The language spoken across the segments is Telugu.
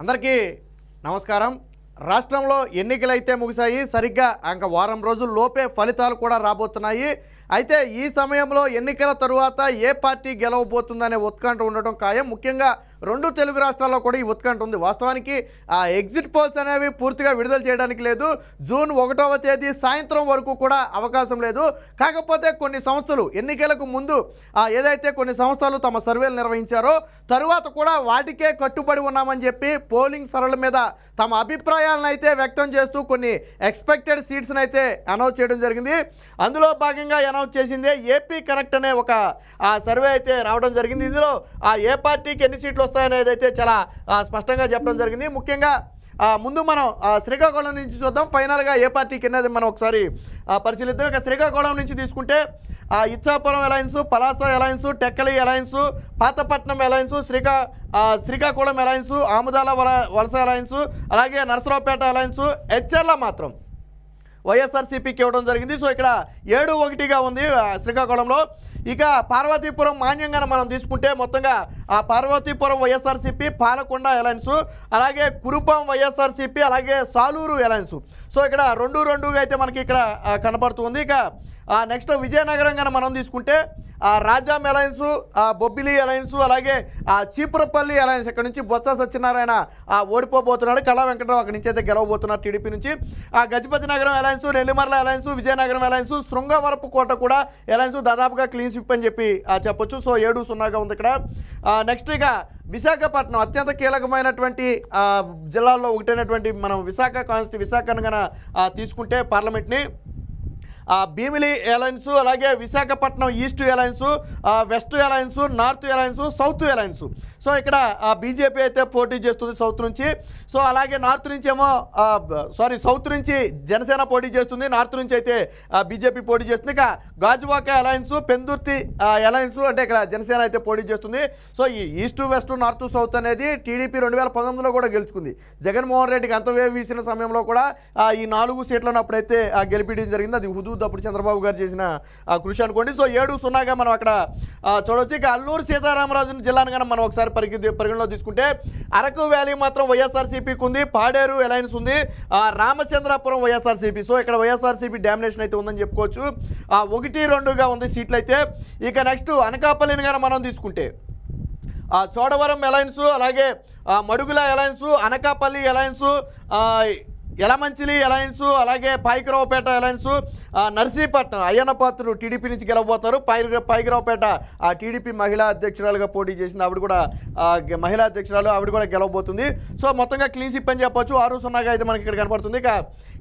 అందరికీ నమస్కారం. రాష్ట్రంలో ఎన్నికలైతే ముగిశాయి సరిగ్గా ఇంకా వారం రోజుల లోపే ఫలితాలు కూడా రాబోతున్నాయి. అయితే ఈ సమయంలో ఎన్నికల తరువాత ఏ పార్టీ గెలవబోతుందనే ఉత్కంఠ ఉండటం ఖాయం. ముఖ్యంగా రెండు తెలుగు రాష్ట్రాల్లో కూడా ఈ ఉత్కంఠ ఉంది. వాస్తవానికి ఆ ఎగ్జిట్ పోల్స్ అనేవి పూర్తిగా విడుదల చేయడానికి లేదు. జూన్ ఒకటవ తేదీ సాయంత్రం వరకు కూడా అవకాశం లేదు. కాకపోతే కొన్ని సంస్థలు ఎన్నికలకు ముందు ఏదైతే కొన్ని సంస్థలు తమ సర్వేలు నిర్వహించారో తరువాత కూడా వాటికే కట్టుబడి ఉన్నామని చెప్పి పోలింగ్ సరళ మీద తమ అభిప్రాయాలను అయితే వ్యక్తం చేస్తూ కొన్ని ఎక్స్పెక్టెడ్ సీట్స్ని అయితే అనౌన్స్ చేయడం జరిగింది. అందులో భాగంగా అనౌన్స్ చేసిందే ఏపీ కనెక్ట్ అనే ఒక ఆ, సర్వే అయితే రావడం జరిగింది. ఇందులో ఆ ఏ పార్టీకి ఎన్ని సీట్లు వస్తాయనేది అయితే చాలా స్పష్టంగా చెప్పడం జరిగింది. ముఖ్యంగా ముందు మనం శ్రీకాకుళం నుంచి చూద్దాం. ఫైనల్గా ఏ పార్టీకి అన్నది మనం ఒకసారి పరిశీలిద్దాం. ఇక శ్రీకాకుళం నుంచి తీసుకుంటే Ichchapuram alliance Palasa alliance Tekkali alliance Pathapatnam alliance శ్రీకా Srikakulam alliance Amudalavalasa alliance అలాగే నరసరావుపేట అలయన్స్ హెచ్ఎల్లా మాత్రం. వైఎస్ఆర్సీపీకి ఇవ్వడం జరిగింది. సో ఇక్కడ ఏడు ఒకటిగా ఉంది శ్రీకాకుళంలో. ఇక పార్వతీపురం మాన్యంగా మనం తీసుకుంటే మొత్తంగా ఆ పార్వతీపురం వైఎస్ఆర్సీపీ పాలకొండ అలయన్స్ అలాగే కురుపం వైఎస్ఆర్సీపీ అలాగే సాలూరు అలయన్స్ సో ఇక్కడ రెండు రెండుగా అయితే మనకి ఇక్కడ కనపడుతుంది ఇక నెక్స్ట్ విజయనగరం కనుక మనం తీసుకుంటే ఆ రాజాం అలయన్స్ ఆ బొబ్బిలి అలయన్స్ అలాగే ఆ చీపురపల్లి అలయన్స్ ఇక్కడ నుంచి బొత్స సత్యనారాయణ ఆ ఓడిపోబోతున్నాడు. కళా వెంకటరావు అక్కడి నుంచి అయితే గెలవబోతున్నారు టీడీపీ నుంచి. ఆ Gajapathi Nagaram alliance Nellimarla alliance Vizianagaram alliance Srungavarapu Kota కూడా అలయన్స్ దాదాపుగా క్లీన్ స్విప్ అని చెప్పి చెప్పొచ్చు. సో ఏడు సున్నాగా ఉంది ఇక్కడ. నెక్స్ట్ ఇక విశాఖపట్నం అత్యంత కీలకమైనటువంటి జిల్లాల్లో ఒకటైనటువంటి మనం విశాఖ కాన్స్టి విశాఖను కనుక తీసుకుంటే పార్లమెంట్ని. భీమిలి ఎయిర్లైన్స్ అలాగే Visakhapatnam east alliance west alliance north alliance south alliance. So ఇక్కడ ఆ బీజేపీ అయితే పోటీ చేస్తుంది సౌత్ నుంచి. సో అలాగే నార్త్ నుంచి ఏమో సారీ సౌత్ నుంచి జనసేన పోటీ చేస్తుంది నార్త్ నుంచి అయితే ఆ, బీజేపీ పోటీ చేస్తుంది. ఇక గాజువాక అలయన్స్ పెందుర్తి అలయన్స్ అంటే ఇక్కడ జనసేన అయితే పోటీ చేస్తుంది. సో ఈ ఈస్ట్ వెస్ట్ నార్త్ సౌత్ అనేది టీడీపీ రెండు వేల పంతొమ్మిదిలో కూడా గెలుచుకుంది. జగన్మోహన్ రెడ్డికి అంత వేవ్ వీసిన సమయంలో కూడా ఈ నాలుగు సీట్లను అప్పుడైతే ఆ, గెలిపించడం జరిగింది. అది హుదూద్ అప్పుడు చంద్రబాబు గారు చేసిన ఆ, కృషి అనుకోండి. సో ఏడు సున్నాగా మనం అక్కడ చూడవచ్చు ఇక అల్లూరు సీతారామరాజు జిల్లాను కనుక మనం ఒకసారి పరిగె పరిగణలో తీసుకుంటే అరకు వ్యాలీ మాత్రం వైఎస్ఆర్సీపీకి ఉంది. పాడేరు అలయన్స్ ఉంది. ఆ, రామచంద్రాపురం వైఎస్ఆర్సీపీ. సో ఇక్కడ వైఎస్ఆర్సీపీ డామినేషన్ అయితే ఉందని చెప్పుకోవచ్చు. ఒకటి ఒకటి రెండుగా ఉంది సీట్లు అయితే ఇక నెక్స్ట్ అనకాపల్లిని కానీ మనం తీసుకుంటే ఆ చోడవరం ఎలయన్స్ అలాగే Madugula alliance Anakapalli alliance Elamanchili Yalamanchili alliance అలాగే పైకిరావుపేట అలయన్స్ నర్సీపట్నం అయ్యన్నపాత్రుడు టీడీపీ నుంచి గెలవబోతారు. పై పైకిరావుపేట ఆ టీడీపీ మహిళా అధ్యక్షురాలుగా పోటీ చేసింది ఆవిడ కూడా మహిళా అధ్యక్షురాలు ఆవిడ కూడా గెలవబోతుంది. సో మొత్తంగా క్లీన్ షిప్ అని చెప్పొచ్చు. ఆరు సున్నాగా అయితే మనకి ఇక్కడ కనపడుతుంది ఇక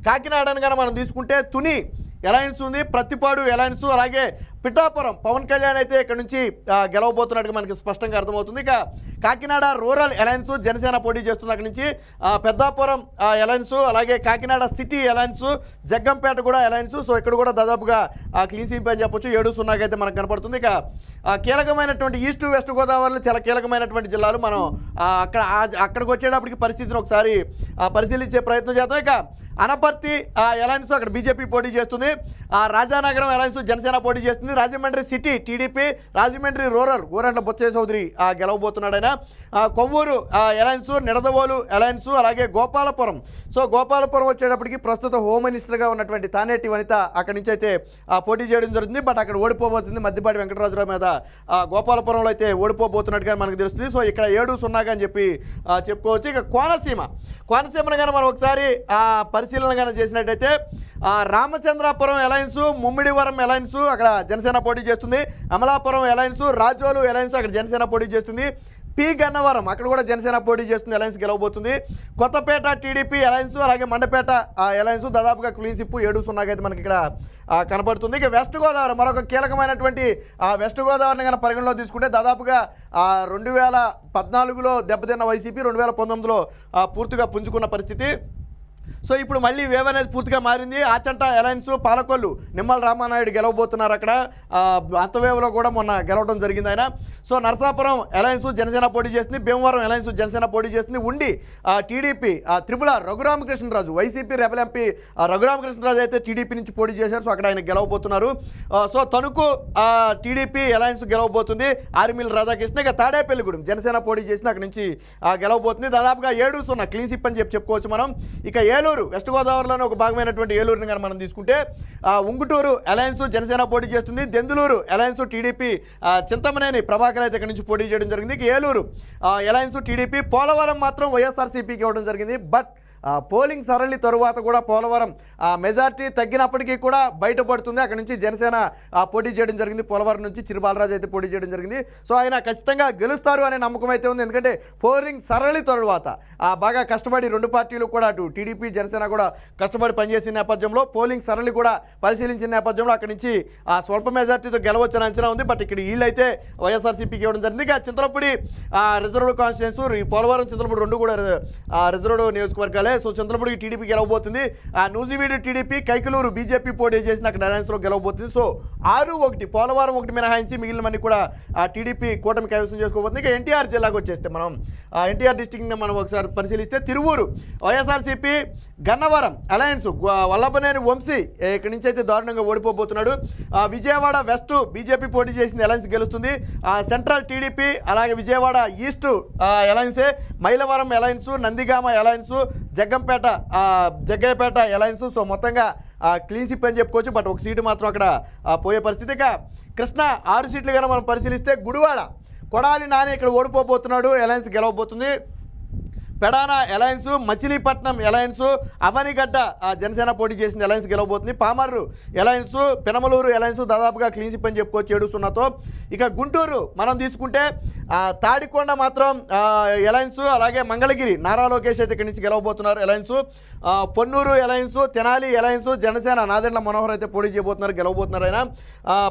కాకినాడని కానీ మనం తీసుకుంటే తుని ఎలా ఉంది ప్రతిపాడు అలయన్స్ అలాగే పిఠాపురం పవన్ కళ్యాణ్ అయితే ఇక్కడ నుంచి గెలవబోతున్నట్టుగా మనకి స్పష్టంగా అర్థమవుతుంది. ఇక కాకినాడ రూరల్ అలయన్స్ జనసేన పోటీ చేస్తుంది అక్కడి నుంచి పెద్దాపురం అలయన్స్ అలాగే కాకినాడ సిటీ అలయన్స్ జగ్గంపేట కూడా అలయన్స్ సో ఇక్కడ కూడా దాదాపుగా క్లీన్ స్వీప్ అని చెప్పొచ్చు. ఏడు సున్నాగా అయితే మనకు కనపడుతుంది. ఇక కీలకమైనటువంటి ఈస్ట్ వెస్ట్ గోదావరిలో చాలా కీలకమైనటువంటి జిల్లాలు మనం అక్కడ అక్కడికి వచ్చేటప్పటికి పరిస్థితిని ఒకసారి పరిశీలించే ప్రయత్నం చేద్దాం. ఇక అనపర్తి ఆ, అలయన్స్ అక్కడ బీజేపీ పోటీ చేస్తుంది. ఆ, రాజానగరం అలయన్స్ జనసేన పోటీ చేస్తుంది. Rajahmundry city TDP Rajahmundry rural Gorantla Botsa Chowdary ఆ, గెలవబోతున్నాడు ఆయన. ఆ, కొవ్వూరు ఆ, అలయన్స్ నిడదవోలు అలయన్స్ అలాగే గోపాలపురం. సో గోపాలపురం వచ్చేటప్పటికి ప్రస్తుత హోమ్ మినిస్టర్గా ఉన్నటువంటి తానేటి వనిత అక్కడి నుంచి అయితే పోటీ చేయడం జరుగుతుంది. బట్ అక్కడ ఓడిపోబోతుంది. మద్దిపాటి వెంకటరాజురావు మీద గోపాలపురంలో అయితే ఓడిపోబోతున్నట్టుగా మనకు తెలుస్తుంది. సో ఇక్కడ ఏడు సున్నాగా అని చెప్పి చెప్పుకోవచ్చు. ఇక కోనసీమ. కోనసీమను కానీ మనం ఒకసారి ఆ, పరిశీలన కానీ చేసినట్టయితే రామచంద్రాపురం అలయన్స్ ముమ్మిడివరం అలయన్స్ అక్కడ జనసేన పోటీ చేస్తుంది. అమలాపురం అలయన్స్ రాజోలు అలయన్స్ అక్కడ జనసేన పోటీ చేస్తుంది. పి గన్నవరం అక్కడ కూడా జనసేన పోటీ చేస్తుంది అలయన్స్ గెలవబోతుంది. కొత్తపేట టీడీపీ అలయన్స్ అలాగే మండపేట ఆ, అలయన్స్ దాదాపుగా క్లీన్షిప్ ఏడు సున్నాగా అయితే మనకి ఇక్కడ కనపడుతుంది. ఇక వెస్ట్ గోదావరి మరొక కీలకమైనటువంటి వెస్ట్ గోదావరిని కనుక పరిగణలో తీసుకుంటే దాదాపుగా రెండు వేల పద్నాలుగులో దెబ్బతిన్న వైసీపీ రెండు వేల పంతొమ్మిదిలో పూర్తిగా పుంజుకున్న పరిస్థితి. సో ఇప్పుడు మళ్ళీ వేవ్ అనేది పూర్తిగా మారింది. ఆచంట అలయన్స్ పాలకొల్లు నిమ్మల రామానాయుడు గెలవబోతున్నారు అక్కడ. ఆ, అంతవేవ్లో కూడా మొన్న గెలవడం జరిగింది ఆయన. సో నరసాపురం అలయన్స్ జనసేన పోటీ చేసింది. భీమవరం అలయన్స్ జనసేన పోటీ చేసింది. ఉండి టీడీపీ ఆ, త్రిపుల Raghuramakrishnaraju YSRCP rebel MP Raghuramakrishnaraju అయితే టీడీపీ నుంచి పోటీ చేశారు. సో అక్కడ ఆయన గెలవబోతున్నారు. సో తణుకు టీడీపీ అలయన్స్ గెలవబోతుంది. ఆర్మీల రాధాకృష్ణ ఇక తాడేపల్లిగూడెం జనసేన పోటీ చేసింది. అక్కడ నుంచి గెలవబోతుంది. దాదాపుగా ఏడు సున్నా క్లీన్ సిప్ అని చెప్పి చెప్పుకోవచ్చు మనం. ఇక ఏలూరు వెస్ట్ గోదావరిలోని ఒక భాగమైనటువంటి ఏలూరుని కానీ మనం తీసుకుంటే ఉంగుటూరు అలయన్స్ జనసేన పోటీ చేస్తుంది. దెందులూరు అలయన్స్ టీడీపీ చింతమనేని ప్రభాకర్ అయితే ఇక్కడ నుంచి పోటీ చేయడం జరిగింది. ఏలూరు అలయన్స్ టీడీపీ పోలవరం మాత్రం వైఎస్ఆర్సీపీకి ఇవ్వడం జరిగింది. బట్ పోలింగ్ సరళి తరువాత కూడా పోలవరం మెజార్టీ తగ్గినప్పటికీ కూడా బయటపడుతుంది. అక్కడ నుంచి జనసేన పోటీ చేయడం జరిగింది. పోలవరం నుంచి చిరుబాలరాజు అయితే పోటీ చేయడం జరిగింది. సో ఆయన ఖచ్చితంగా గెలుస్తారు అనే నమ్మకం అయితే ఉంది. ఎందుకంటే పోలింగ్ సరళి తరువాత బాగా కష్టపడి రెండు పార్టీలు కూడా అటు టీడీపీ జనసేన కూడా కష్టపడి పనిచేసిన నేపథ్యంలో పోలింగ్ సరళి కూడా పరిశీలించిన నేపథ్యంలో అక్కడి నుంచి ఆ స్వల్ప మెజార్టీతో గెలవచ్చని అంచనా ఉంది. బట్ ఇక్కడ వీళ్ళైతే వైఎస్ఆర్సీపీకి ఇవ్వడం జరిగింది. ఇక చింతలపూడి ఆ, రిజర్వ్డ్ కాన్స్టిట్యూన్స్ ఈ పోలవరం చింతలపూడి రెండు కూడా రిజర్వ్డ్ నియోజకవర్గాలే. సో చింతలపూడికి టీడీపీ గెలవబోతుంది. ఆ నూజివీడు టీడీపీ కైకలూరు బీజేపీ పోటీ చేసిన అక్కడ అలయన్స్లో గెలవబోతుంది. సో ఆరు ఒకటి పోలవరం ఒకటి మినహాయించి మిగిలినవన్నీ కూడా ఆ టీడీపీ కూటమి కైవసం చేసుకోబోతుంది. ఇక ఎన్టీఆర్ జిల్లాకు వచ్చేస్తే మనం ఎన్టీఆర్ డిస్టిక్ని మనం ఒకసారి పరిశీలిస్తే తిరువూరు వైఎస్ఆర్సీపీ గన్నవరం అలయన్స్ వల్లభనేని వంశీ ఇక్కడి నుంచి అయితే దారుణంగా ఓడిపోబోతున్నాడు. విజయవాడ వెస్ట్ బీజేపీ పోటీ చేసింది అలయన్స్ గెలుస్తుంది. సెంట్రల్ టీడీపీ అలాగే విజయవాడ ఈస్ట్ ఆ, అలయన్సే Mylavaram alliance Nandigama alliance Jaggampeta Jaggayyapeta alliance so మొత్తంగా ఆ, క్లీన్ సిప్ అని చెప్పుకోవచ్చు బట్ ఒక సీటు మాత్రం అక్కడ పోయే పరిస్థితి. ఇక కృష్ణ ఆరు సీట్లు కనుక మనం పరిశీలిస్తే గుడివాడ కొడాలి నాని ఇక్కడ ఓడిపోబోతున్నాడు ఎలయన్స్ గెలవబోతుంది. పెడాన అలయన్స్ మచిలీపట్నం అలయన్స్ అవనిగడ్డ జనసేన పోటీ చేసింది అలయన్స్ గెలవబోతుంది. పామర్రు అలయన్స్ పెనమలూరు అలయన్స్ దాదాపుగా క్లీన్ సిప్ అని చెప్పుకోవచ్చు ఏడు సున్నాతో. ఇక గుంటూరు మనం తీసుకుంటే తాడికొండ మాత్రం అలయన్స్ అలాగే మంగళగిరి నారా లోకేష్ అయితే ఇక్కడి నుంచి గెలవబోతున్నారు alliance Ponnur alliance Tenali alliance Janasena Nadendla Manohar అయితే పోటీ చేయబోతున్నారు గెలవబోతున్నారు ఆయన.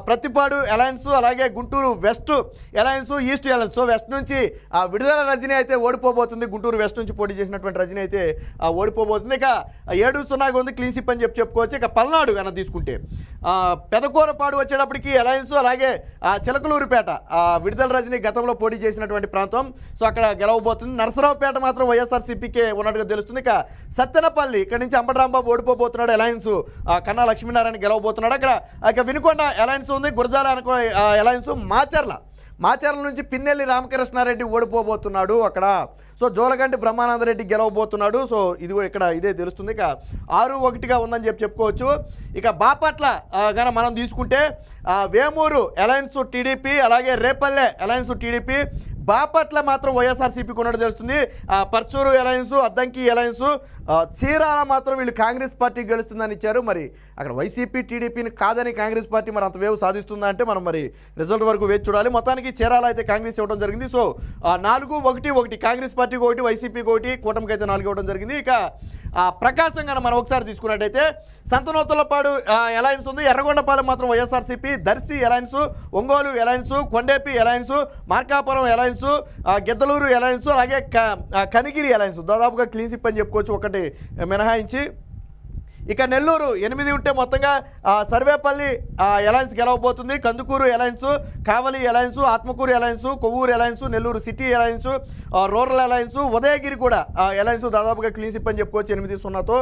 ప్రతిపాడు అలయన్స్ అలాగే Guntur west alliance east alliance so west నుంచి ఆ, విడుదల రజనీ అయితే ఓడిపోబోతుంది గుంటూరు వెస్ట్ నుంచి పోటీ చేసినటువంటి రజనీ అయితే ఓడిపోబోతుంది. ఇక ఏడు సున్నాగా ఉంది క్లీన్ సిప్ అని చెప్పి చెప్పుకోవచ్చు. ఇక పల్నాడు కన్నా తీసుకుంటే పెదకూరపాడు వచ్చేటప్పటికి అలయన్స్ అలాగే ఆ, చిలకలూరుపేట విడుదల రజనీ గతంలో పోటీ చేసినటువంటి ప్రాంతం. సో అక్కడ గెలవబోతుంది. నరసరావుపేట మాత్రం వైఎస్ఆర్సీపీకే ఉన్నట్టుగా తెలుస్తుంది. ఇక సత్తెనపల్లి ఇక్కడ నుంచి అంబటరాంబాబు ఓడిపోబోతున్నాడు. అలయన్స్ ఆ, కన్నా లక్ష్మీనారాయణ గెలవబోతున్నాడు. అక్కడ ఇక వినుకొండ అలయన్స్ ఉంది గురజాల అనుకో అలయన్స్ మాచర్ల. మాచర్ల నుంచి పిన్నెల్లి రామకృష్ణారెడ్డి ఓడిపోబోతున్నాడు అక్కడ. సో జోలగంటి బ్రహ్మానందరెడ్డి గెలవబోతున్నాడు. సో ఇది కూడా ఇక్కడ ఇదే తెలుస్తుంది. ఇక ఆరు ఒకటిగా ఉందని చెప్పి చెప్పుకోవచ్చు. ఇక బాపట్ల కానీ మనం తీసుకుంటే వేమూరు అలయన్స్ టీడీపీ అలాగే రేపల్లె అలయన్స్ టీడీపీ బాపట్ల మాత్రం వైఎస్ఆర్సీపీకి ఉన్నట్టు తెలుస్తుంది. పర్చూరు అలయన్స్ అద్దంకి అలయన్స్ చీరాల మాత్రం వీళ్ళు కాంగ్రెస్ పార్టీ గెలుస్తుందని ఇచ్చారు. మరి అక్కడ వైసీపీ టీడీపీని కాదని కాంగ్రెస్ పార్టీ మరి అంత వేవ్ సాధిస్తుందా అంటే మనం మరి రిజల్ట్ వరకు వేచి చూడాలి. మొత్తానికి చీరాల అయితే కాంగ్రెస్ ఇవ్వడం జరిగింది. సో నాలుగు ఒకటి ఒకటి కాంగ్రెస్ పార్టీకి ఒకటి వైసీపీకి ఒకటి కూటమికి అయితే నాలుగు ఇవ్వడం జరిగింది. ఇక ప్రకాశం కనుక మనం ఒకసారి తీసుకున్నట్టయితే సంతనోతులపాడు అలయన్స్ ఉంది. ఎర్రగొండపాలెం మాత్రం YSRCP Darsi alliance Ongole alliance Kondapi alliance Markapuram alliance Giddalur alliance అలాగే కనిగిరి అలయన్స్ దాదాపుగా క్లీన్షిప్ అని చెప్పుకోవచ్చు. ఒకటి మినహాయించి ఇక నెల్లూరు ఎనిమిది ఉంటే మొత్తంగా Sarvepalli alliance గెలవబోతుంది. Kandukur alliance Kavali alliance Atmakur alliance Kovur alliance Nellore city alliance rural alliance Udayagiri కూడా ఎలయన్స్ దాదాపుగా క్లీన్షిప్ అని చెప్పుకోవచ్చు ఎనిమిది సున్నాతో.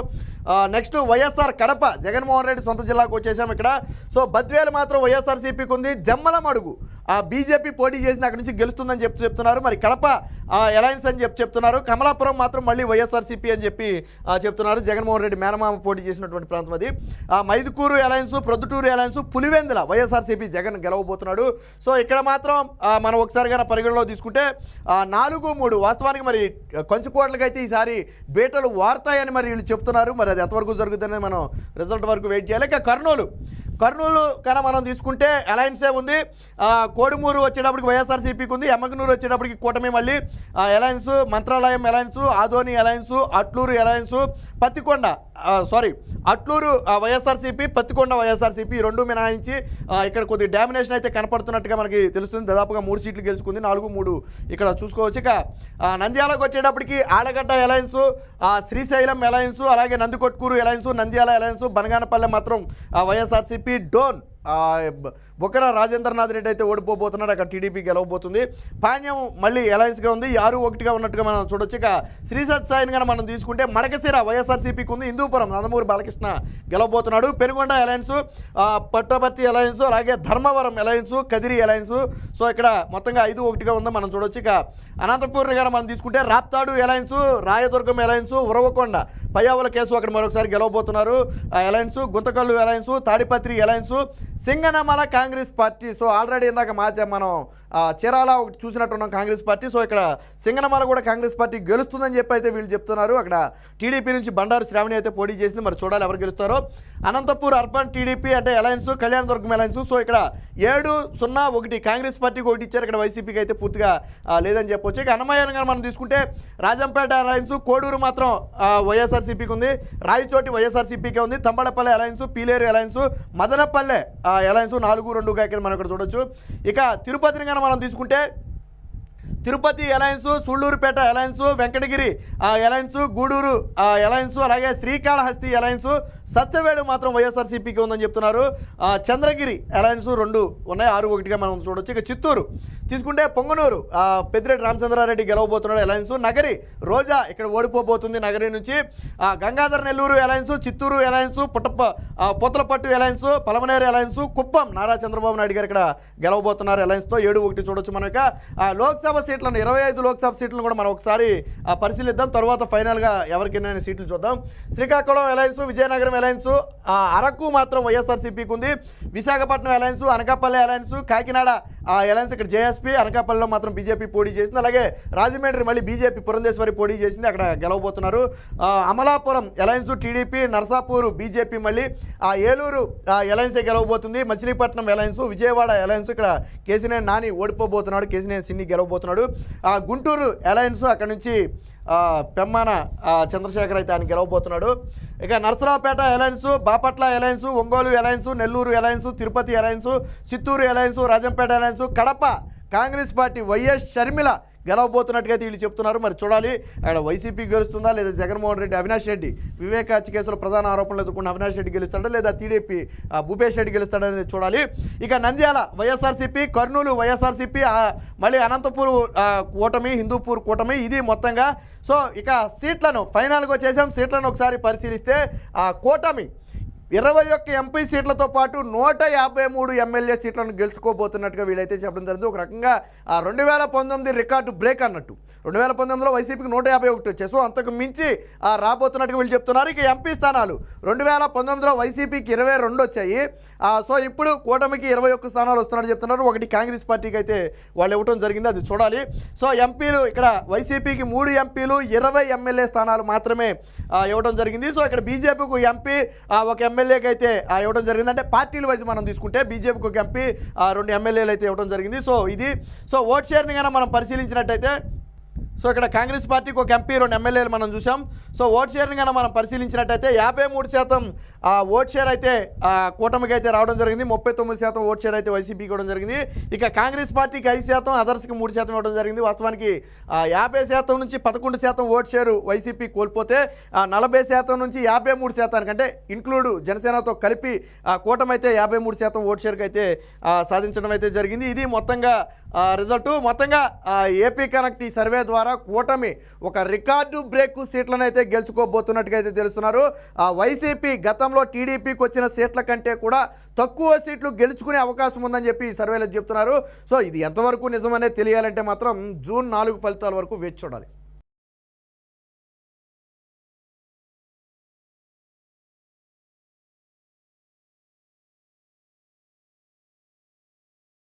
నెక్స్ట్ వైఎస్ఆర్ కడప జగన్మోహన్ రెడ్డి సొంత జిల్లాకు వచ్చేసాం ఇక్కడ. సో బద్వేలు మాత్రం వైఎస్ఆర్సీపీకి ఉంది. జమ్మలమడుగు ఆ బీజేపీ పోటీ చేసిన అక్కడి నుంచి గెలుస్తుందని చెప్పి చెప్తున్నారు. మరి కడప ఎలయన్స్ అని చెప్పి చెప్తున్నారు. కమలాపురం మాత్రం మళ్ళీ వైఎస్ఆర్సీపీ అని చెప్పి చెప్తున్నారు. జగన్మోహన్ రెడ్డి మేనమామ పోటీ చేసినటువంటి ప్రాంతం అది. ఆ, Mydukur alliance Proddatur alliance Pulivendula YSRCP Jagan గెలవబోతున్నాడు. So ఇక్కడ మాత్రం మనం ఒకసారి పరిగణలో తీసుకుంటే నాలుగు మూడు వాస్తవానికి మరి కొంచుకోట్లకైతే ఈసారి బేటలు వారుతాయని మరి వీళ్ళు చెప్తున్నారు. మరి అది ఎంతవరకు జరుగుతుందని మనం రిజల్ట్ వరకు వెయిట్ చేయాలి. ఇక కర్నూలు కర్నూలు కన్నా మనం తీసుకుంటే అలయన్సే ఉంది. కోడుమూరు వచ్చేటప్పటికి వైఎస్ఆర్సీపీకి ఉంది. ఎమ్మగనూరు వచ్చేటప్పటికి కూటమి మళ్ళీ alliance Mantralayam alliance Adoni alliance Atluru alliance Pattikonda sorry Atluru ఆ, వైఎస్ఆర్సీపీ పత్తికొండ వైఎస్ఆర్సీపీ రెండు మినహాయించి ఇక్కడ కొద్ది డామినేషన్ అయితే కనపడుతున్నట్టుగా మనకి తెలుస్తుంది. దాదాపుగా మూడు సీట్లు గెలుచుకుంది. నాలుగు మూడు ఇక్కడ చూసుకోవచ్చు. ఇక నంద్యాలకు వచ్చేటప్పటికి ఆలగడ్డ అలయన్స్ శ్రీశైలం అలయన్స్ అలాగే నందికొట్కూరు అలయన్స్ నంద్యాల అలయన్స్ బనగానపల్లె మాత్రం ఆ, వైఎస్ఆర్సీపీ be done బొక్కన రాజేంద్రనాథ్ రెడ్డి అయితే ఓడిపోబోతున్నాడు. అక్కడ టీడీపీ గెలవబోతుంది. పాణ్యం మళ్ళీ అలయన్స్గా ఉంది. ఆరు ఒకటిగా ఉన్నట్టుగా మనం చూడొచ్చు. ఇక శ్రీసత్ సాయిని కనుక మనం తీసుకుంటే మడకశిర వైఎస్ఆర్సీపీకి ఉంది. హిందూపురం నందమూరి బాలకృష్ణ గెలవబోతున్నాడు. పెనుగొండ అలయన్స్ పట్టపర్తి అలయన్స్ అలాగే Dharmavaram alliance Kadiri alliance so ఇక్కడ మొత్తంగా ఐదు ఒకటిగా ఉందో. మనం చూడొచ్చు. ఇక అనంతపూర్ గారు మనం తీసుకుంటే Raptadu alliance Rayadurgam alliance Uravakonda Payyavula case అక్కడ మరొకసారి గెలవబోతున్నారు. Alliance alliance Guntakal alliance Tadipatri alliance Singanamala Congress party. So already ఇందాక మాచా మనం చీరాల ఒకటి చూసినట్టున్నాం కాంగ్రెస్ పార్టీ. సో ఇక్కడ సింగనమాల కూడా కాంగ్రెస్ పార్టీ గెలుస్తుందని చెప్పి అయితే వీళ్ళు చెప్తున్నారు. అక్కడ టీడీపీ నుంచి బండారు శ్రావణి అయితే పోటీ చేసింది. మరి చూడాలి ఎవరు గెలుస్తారో. అనంతపూర్ అర్బన్ టీడీపీ అంటే అలయన్స్ కళ్యాణదుర్గం అలయన్స్ సో ఇక్కడ ఏడు సున్నా ఒకటి కాంగ్రెస్ పార్టీకి ఒకటి ఇచ్చారు. ఇక్కడ వైసీపీకి అయితే పూర్తిగా లేదని చెప్పొచ్చు. ఇక అన్నమయ్య మనం తీసుకుంటే రాజంపేట అలయన్స్ కోడూరు మాత్రం వైఎస్ఆర్సీపీకి ఉంది. రాయచోటి వైఎస్ఆర్సీపీకి ఉంది. Thamballapalle alliance Peeleru alliance Madanapalle alliance నాలుగు రెండుగా ఇక్కడ మనం ఇక్కడ చూడొచ్చు. ఇక తిరుపతిని కనుక మనం తీసుకుంటే తిరుపతి అలయన్సు సూళ్ళూరుపేట అలయన్సు వెంకటగిరి ఆ, గూడూరు ఆ, అలాగే శ్రీకాళహస్తి అలయన్సు సత్యవేడు మాత్రం వైఎస్ఆర్సీపీకి ఉందని చెప్తున్నారు. ఆ, చంద్రగిరి అలయన్సు రెండు ఉన్నాయి. ఆరు ఒకటిగా మనం చూడొచ్చు. ఇక చిత్తూరు తీసుకుంటే పొంగనూరు పెద్దిరెడ్డి రామచంద్రారెడ్డి గెలవబోతున్నాడు అలయన్స్ నగరి రోజా ఇక్కడ ఓడిపోబోతుంది నగరి నుంచి. ఆ, Gangadhar Nellore alliance Chittoor alliance Puttappa Puthalapattu alliance Palamaner alliance Kuppam Nara Chandrababu Naidu garu ఇక్కడ గెలవబోతున్నారు అలయన్స్తో ఏడు ఒకటి చూడొచ్చు మనం ఆ, లోక్సభ సీట్లను ఇరవై ఐదు లోక్సభ సీట్లను కూడా మనం ఒకసారి పరిశీలిద్దాం. తర్వాత ఫైనల్గా ఎవరికైనా సీట్లు చూద్దాం. శ్రీకాకుళం అలయన్స్ విజయనగరం అలయన్స్ అరకు మాత్రం వైఎస్ఆర్సీపీకి ఉంది. విశాఖపట్నం అలయన్స్ అనకాపల్లి అలయన్స్ కాకినాడ ఆ అలయన్స్ ఇక్కడ జేఎస్పీ అనకాపల్లిలో మాత్రం బీజేపీ పోటీ చేసింది. అలాగే రాజమండ్రి మళ్ళీ బీజేపీ పురంధేశ్వరి పోటీ చేసింది. అక్కడ గెలవబోతున్నారు. Amalapuram alliance TDP Narsapur BJP మళ్ళీ ఆ ఏలూరు అలయన్సే గెలవబోతుంది. మచిలీపట్నం అలయన్స్ విజయవాడ అలయన్స్ ఇక్కడ కేసీనేని నాని ఓడిపోబోతున్నాడు. కేసీనేని సిన్ని గెలవబోతున్నాడు. గుంటూరు అలయన్స్ అక్కడ నుంచి పెమ్మాన చంద్రశేఖర్ అయితే ఆయన గెలవబోతున్నాడు. ఇక Narasaraopet alliance Bapatla alliance Ongole alliance Nellore alliance Tirupati alliance Chittoor alliance Rajampet alliance Kadapa Congress party YS Sharmila గెలవబోతున్నట్టుగా వీళ్ళు చెప్తున్నారు. మరి చూడాలి ఆయన వైసీపీ గెలుస్తుందా లేదా జగన్మోహన్ రెడ్డి అవినాష్ రెడ్డి? వివేక హత్య కేసులో ప్రధాన ఆరోపణలు ఎదుర్కొన్న అవినాష్ రెడ్డి గెలుస్తాడా లేదా టీడీపీ భూపేష్ రెడ్డి గెలుస్తాడా అనేది చూడాలి. ఇక నంద్యాల వైఎస్ఆర్సీపీ కర్నూలు వైఎస్ఆర్సీపీ మళ్ళీ అనంతపూర్ కూటమి హిందూపూర్ కూటమి ఇది మొత్తంగా. సో ఇక సీట్లను ఫైనల్గా వచ్చేసాం సీట్లను ఒకసారి పరిశీలిస్తే ఆ కూటమి ఇరవై ఒక్క ఎంపీ సీట్లతో పాటు నూట యాభై మూడు ఎమ్మెల్యే సీట్లను గెలుచుకోబోతున్నట్టుగా వీళ్ళైతే చెప్పడం జరిగింది. ఒక రకంగా ఆ రెండు వేల పంతొమ్మిది రికార్డు బ్రేక్ అన్నట్టు. రెండు వేల పంతొమ్మిదిలో వైసీపీకి నూట యాభై ఒకటి వచ్చాయి. సో అంతకు మించి ఆ రాబోతున్నట్టుగా వీళ్ళు చెప్తున్నారు. ఇక ఎంపీ స్థానాలు రెండు వేల పంతొమ్మిదిలో వైసీపీకి ఇరవై రెండు వచ్చాయి. సో ఇప్పుడు కూటమికి ఇరవై ఒక్క స్థానాలు వస్తున్నట్టు చెప్తున్నారు. ఒకటి కాంగ్రెస్ పార్టీకి అయితే వాళ్ళు ఇవ్వడం జరిగింది. అది చూడాలి. సో ఎంపీలు ఇక్కడ వైసీపీకి మూడు ఎంపీలు ఇరవై ఎమ్మెల్యే స్థానాలు మాత్రమే ఇవ్వడం జరిగింది. సో ఇక్కడ బీజేపీకి ఎంపీ ఒక ఎమ్మెల్యేకి అయితే ఇవ్వడం జరిగింది. అంటే పార్టీల వైజ్ మనం తీసుకుంటే బీజేపీకి ఒక ఎంపీ ఆ, రెండు ఎమ్మెల్యేలు అయితే ఇవ్వడం జరిగింది. సో ఇది సో ఓట్ షేర్ని కనుక మనం పరిశీలించినట్టయితే సో ఇక్కడ కాంగ్రెస్ పార్టీకి ఒక ఎంపీ రెండు ఎమ్మెల్యేలు మనం చూసాం. సో ఓట్ షేర్ని కనుక మనం పరిశీలించినట్టయితే యాభై మూడు శాతం ఆ, ఓట్ షేర్ అయితే కూటమికి అయితే రావడం జరిగింది. ముప్పై తొమ్మిది శాతం ఓట్ షేర్ అయితే వైసీపీకి ఇవ్వడం జరిగింది. ఇక కాంగ్రెస్ పార్టీకి ఐదు శాతం అదర్స్కి మూడు శాతం ఇవ్వడం జరిగింది. వాస్తవానికి యాభై శాతం నుంచి పదకొండు శాతం ఓట్ షేరు వైసీపీ కోల్పోతే నలభై శాతం నుంచి యాభై మూడు శాతానికి అంటే ఇంక్లూడ్ జనసేనతో కలిపి ఆ, కూటమి అయితే యాభై మూడు శాతం ఓట్ షేర్కి అయితే సాధించడం అయితే జరిగింది. ఇది మొత్తంగా రిజల్ట్ మొత్తంగా ఏపీ కనెక్ట్ ఈ సర్వే ద్వారా కూటమి ఒక రికార్డు బ్రేక్ సీట్లను అయితే గెలుచుకోబోతున్నట్టుగా అయితే తెలుస్తున్నారు. వైసీపీ గతంలో టీడీపీకి వచ్చిన సీట్ల కంటే కూడా తక్కువ సీట్లు గెలుచుకునే అవకాశం ఉందని చెప్పి ఈ సర్వేలో చెప్తున్నారు. సో ఇది ఎంతవరకు నిజమనే తెలియాలంటే మాత్రం జూన్ నాలుగు ఫలితాల వరకు వేచి చూడాలి.